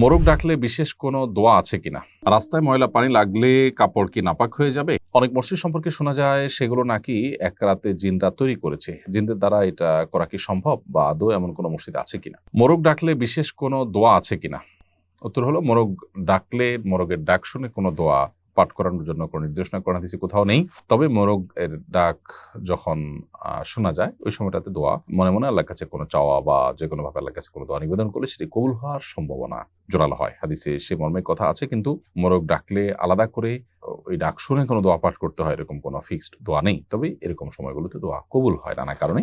মোরগ ডাকলে বিশেষ কোনো দোয়া আছে কিনা? রাস্তায় ময়লা পানি লাগলে কাপড় কি নাপাক হয়ে যাবে? অনেক মসজিদ সম্পর্কে শোনা যায়, সেগুলো নাকি এক রাতে জিনরা তৈরি করেছে। জিন্দের দ্বারা এটা করা কি সম্ভব বা আদৌ এমন কোনো মসজিদ আছে কিনা? মোরগ ডাকলে বিশেষ কোনো দোয়া আছে কিনা? উত্তর হলো, মোরগ ডাকলে মোরগের ডাক শুনে কোনো দোয়া পাঠ করানোর জন্য কোনো নির্দেশনা করা দিচ্ছে কোথাও নেই। তবে মোরগ এর ডাক যখন শোনা যায়, ওই সময়টাতে দোয়া। মনে মনে আল্লাহর কাছে কোনো চাওয়া বা যে কোনো ভাবে আল্লাহর কাছে কোনো দোয়া নিবেদন করলে সেটি কবুল হওয়ার সম্ভাবনা জোরালো হয়। হাদিসে সে মর্মের কথা আছে, কিন্তু মোরগ ডাকলে আলাদা করে ওই ডাক শুনে কোনো দোয়া পাঠ করতে হয়, এরকম কোনো ফিক্সড দোয়া নেই। তবে এরকম সময়গুলোতে দোয়া কবুল হয় নানা কারণে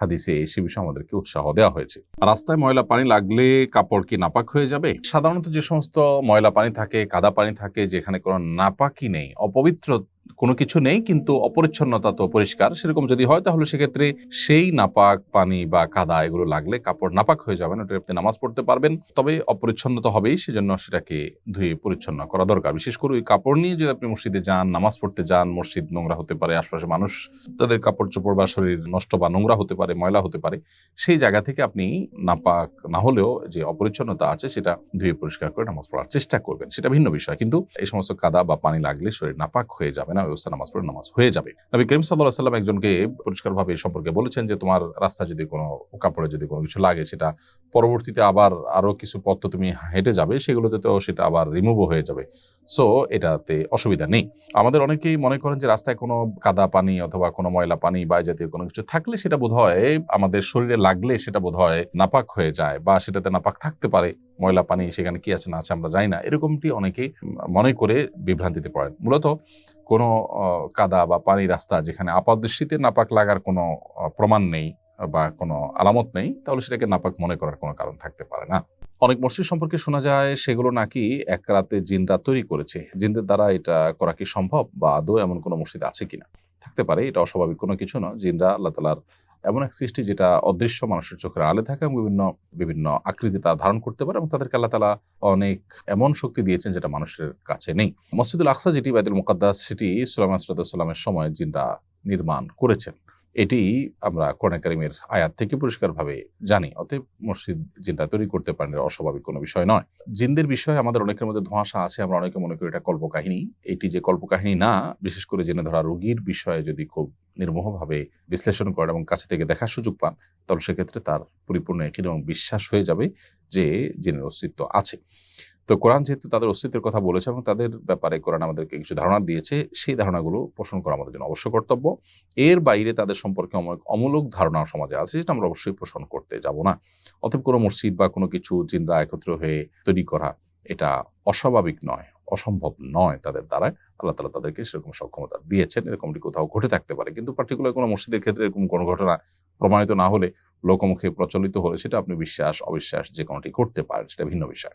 হাদিসে সে বিষয়ে আমাদেরকে উৎসাহ দেওয়া হয়েছে। রাস্তায় ময়লা পানি লাগলে কাপড় কি নাপাক হয়ে যাবে? সাধারণত যে সমস্ত ময়লা পানি থাকে, কাদা পানি থাকে, যেখানে কোনো নাপাকি নেই, অপবিত্র কোনো কিছু নেই, কিন্তু অপরিচ্ছন্নতা তো পরিষ্কার। সেরকম যদি হয়, তাহলে সেক্ষেত্রে সেই নাপাক পানি বা কাদা এগুলো লাগলে কাপড় নাপাক হয়ে যাবেন ওটা আপনি নামাজ পড়তে পারবেন। তবে অপরিচ্ছন্নতা হবেই, সেজন্য সেটাকে ধুয়ে পরিচ্ছন্ন করা দরকার। বিশেষ করে ওই কাপড় নিয়ে যদি আপনি মসজিদে যান, নামাজ পড়তে যান, মসজিদ নোংরা হতে পারে আশপাশে মানুষ তাদের কাপড় চোপড় বা শরীর নষ্ট বা নোংরা হতে পারে, ময়লা হতে পারে, সেই জায়গা থেকে আপনি নাপাক না হলেও যে অপরিচ্ছন্নতা আছে, সেটা ধুয়ে পরিষ্কার করে নামাজ পড়ার চেষ্টা করবেন। সেটা ভিন্ন বিষয়, কিন্তু এই সমস্ত কাদা বা পানি লাগলে শরীর নাপাক হয়ে যাবে না। ব্যবস্থা নামাজ পড়ে নামাজ হয়ে যাবে। নবী করিম সাল্লাহ সাল্লাম একজনকে পরিষ্কারভাবে এই সম্পর্কে বলেছেন যে, তোমার রাস্তা যদি কোনো, কাপড়ে যদি কোনো কিছু লাগে, সেটা পরবর্তীতে আবার আরও কিছু পথ তুমি হেঁটে যাবে, সেগুলোতে তো সেটা আবার রিমুভও হয়ে যাবে। সো এটাতে অসুবিধা নেই। আমাদের অনেকেই মনে করেন যে, রাস্তায় কোনো কাদা পানি অথবা কোনো ময়লা পানি বা জাতীয় কোনো কিছু থাকলে সেটা বোধহয় আমাদের শরীরে লাগলে সেটা বোধহয় নাপাক হয়ে যায় বা সেটাতে নাপাক থাকতে পারে। ময়লা, পানি সেখানে কি আছে না আছে আমরা জানি না। এরকমটি অনেকেই মনে করে বিভ্রান্তিতে পড়েন। মূলত কোনো কাদা বা পানি রাস্তা যেখানে আপাতদৃষ্টিতে নাপাক লাগার কোনো প্রমাণ নেই বা কোনো আলামত নেই, তাহলে সেটাকে নাপাক মনে করার কোনো কারণ থাকতে পারে না। অনেক মসজিদ সম্পর্কে শোনা যায়, সেগুলো নাকি এক রাতে জিনরা তৈরি করেছে। জিনদের দ্বারা এটা করা কি সম্ভব বা আদৌ এমন কোনো মসজিদ আছে কিনা? থাকতে পারে, এটা অস্বাভাবিক কোনো কিছু না জিনরা আল্লাহ তালার এমন এক সৃষ্টি যেটা অদৃশ্য মানুষের চোখের আলে থাকে এবং বিভিন্ন বিভিন্ন আকৃতি তা ধারণ করতে পারে এবং তাদেরকে আল্লাহ তালা অনেক এমন শক্তি দিয়েছেন যেটা মানুষের কাছে নেই। মসজিদুল আকসা যেটি বাইদুল মুকাদ্দাস সেটি সুলাইমান সাল্লামের সময় জিনরা নির্মাণ করেছেন। এটি আমরা কোরআন কারিমের আয়াত থেকে পরিষ্কারভাবে জানি, অতএব মসজিদ জিনটা তৈরি করতে পারেন অস্বাভাবিক কোনো বিষয় নয়। জিনদের বিষয়ে আমাদের অনেকের মধ্যে ধোঁয়াশা আছে, আমরা অনেকে মনে করি এটা কল্পকাহিনী। এটি যে কল্পকাহিনী না, বিশেষ করে জেনে ধরা রোগীর বিষয়ে যদি খুব নির্মোহভাবে বিশ্লেষণ করেন এবং কাছে থেকে দেখার সুযোগ পান, তাহলে সেক্ষেত্রে তার পরিপূর্ণ একটি এবং বিশ্বাস হয়ে যাবে যে জিনের অস্তিত্ব আছে। তো কোরআন যেহেতু তাদের অস্তিত্বের কথা বলেছে এবং তাদের ব্যাপারে কোরআন আমাদেরকে কিছু ধারণা দিয়েছে, সেই ধারণাগুলো পোষণ করা আমাদের জন্য অবশ্য কর্তব্য। এর বাইরে তাদের সম্পর্কে অমূলক ধারণা সমাজে আছে যেটা আমরা অবশ্যই পোষণ করতে যাব না। অতএব কোনো মসজিদ বা কোনো কিছু জিনরা একত্র হয়ে তৈরি করা, এটা অস্বাভাবিক নয়। অসম্ভব নয় তাদের দ্বারায়। আল্লাহ তালা তাদেরকে সেরকম সক্ষমতা দিয়েছেন, এরকমটি কোথাও ঘটে থাকতে পারে। কিন্তু পার্টিকুলার কোনো মসজিদের ক্ষেত্রে এরকম কোনো ঘটনা প্রমাণিত না হলে, লোকমুখে প্রচলিত হলে সেটা আপনি বিশ্বাস, অবিশ্বাস যে কোনোটি করতে পারেন, সেটা ভিন্ন বিষয়।